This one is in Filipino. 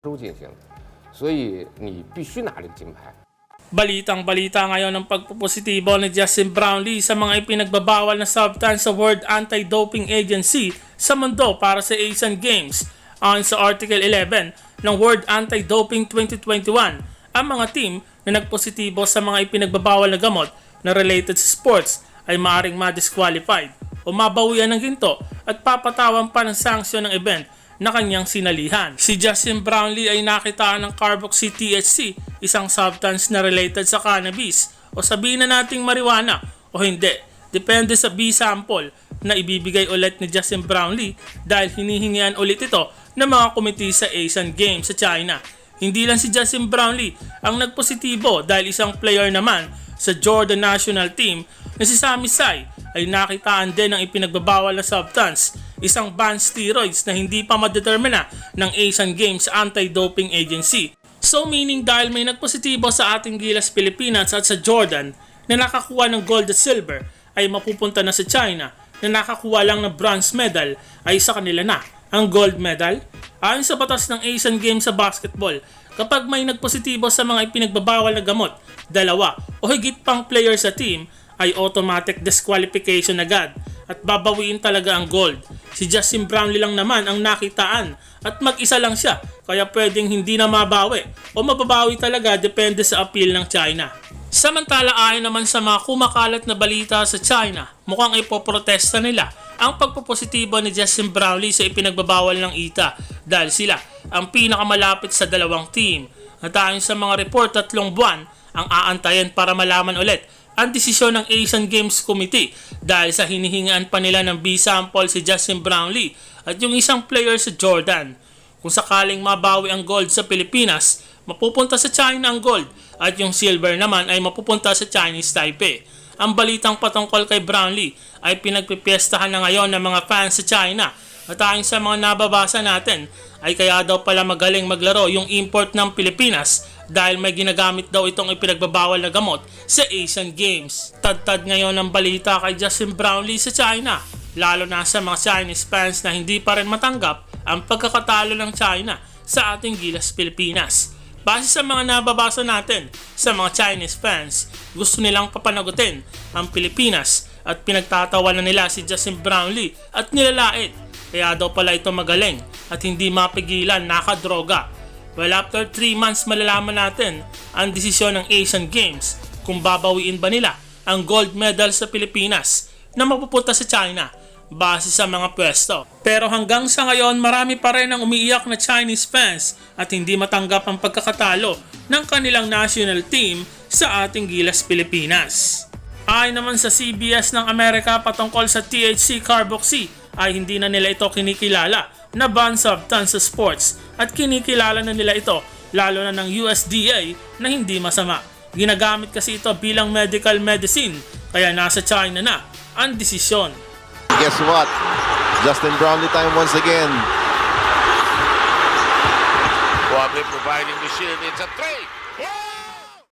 洲进行，所以你必须拿这个金牌。 Balitang balita ngayon ng pagpupositibo ni Justin Brownlee sa mga ipinagbabawal na substance sa World Anti-Doping Agency sa mundo para sa Asian Games. Ayon sa Article 11 ng World Anti-Doping 2021, ang mga team na nagpositibo sa mga ipinagbabawal na gamot na related sa sports ay maaaring ma-disqualified o mabawian ng ginto at papatawan pa ng sanksyon ng event na kanyang sinalihan. Si Justin Brownlee ay nakitaan ng carboxy THC, isang substance na related sa cannabis o sabihin na nating marijuana o hindi. Depende sa B sample na ibibigay ulit ni Justin Brownlee dahil hinihingian ulit ito ng mga komite sa Asian Games sa China. Hindi lang si Justin Brownlee ang nagpositibo dahil isang player naman sa Jordan national team na si Sami Sai ay nakitaan din ng ipinagbabawal na substance, isang banned steroids na hindi pa madetermina ng Asian Games Anti-Doping Agency. So meaning dahil may nagpositibo sa ating Gilas Pilipinas at sa Jordan na nakakuha ng gold at silver ay mapupunta na sa China na nakakuha lang ng bronze medal ay sa kanila na ang gold medal. Ayon sa batas ng Asian Games sa basketball, kapag may nagpositibo sa mga ipinagbabawal na gamot, dalawa o higit pang player sa team ay automatic disqualification agad at babawiin talaga ang gold. Si Justin Brownlee lang naman ang nakitaan at mag-isa lang siya kaya pwedeng hindi na mabawi o mababawi talaga depende sa appeal ng China. Samantala ayon naman sa mga kumakalat na balita sa China, mukhang ipoprotesta nila ang pagpopositibo ni Justin Brownlee sa ipinagbabawal ng ITA dahil sila ang pinakamalapit sa dalawang team. At ayon sa mga report, tatlong buwan ang aantayan para malaman ulit ang desisyon ng Asian Games Committee dahil sa hinihingaan pa nila ng B sample si Justin Brownlee at yung isang player sa Jordan. Kung sakaling mabawi ang gold sa Pilipinas, mapupunta sa China ang gold at yung silver naman ay mapupunta sa Chinese Taipei. Ang balitang patungkol kay Brownlee ay pinagpipiestahan na ngayon ng mga fans sa China at ayon sa mga nababasa natin ay kaya daw pala magaling maglaro yung import ng Pilipinas dahil may ginagamit daw itong ipinagbabawal na gamot sa Asian Games. Tad-tad ngayon ang balita kay Justin Brownlee sa China, lalo na sa mga Chinese fans na hindi pa rin matanggap ang pagkakatalo ng China sa ating Gilas Pilipinas. Base sa mga nababasa natin sa mga Chinese fans, gusto nilang papanagutin ang Pilipinas at pinagtatawanan nila si Justin Brownlee at nilalait. Kaya daw pala ito magaling at hindi mapigilan nakadroga. Well, after 3 months malalaman natin ang desisyon ng Asian Games kung babawiin ba nila ang gold medal sa Pilipinas na mapupunta sa China base sa mga pwesto. Pero hanggang sa ngayon marami pa rin ang umiiyak na Chinese fans at hindi matanggap ang pagkakatalo ng kanilang national team sa ating Gilas Pilipinas. Ayon naman sa CBS ng Amerika patungkol sa THC carboxy ay hindi na nila ito kinikilala na ban substance sa sports at kinikilala na nila ito lalo na ng USDA na hindi masama. Ginagamit kasi ito bilang medical medicine kaya nasa China na ang desisyon. Guess what? Justin Brownlee time once again. Wabe providing the shield. It's a three. Yeah!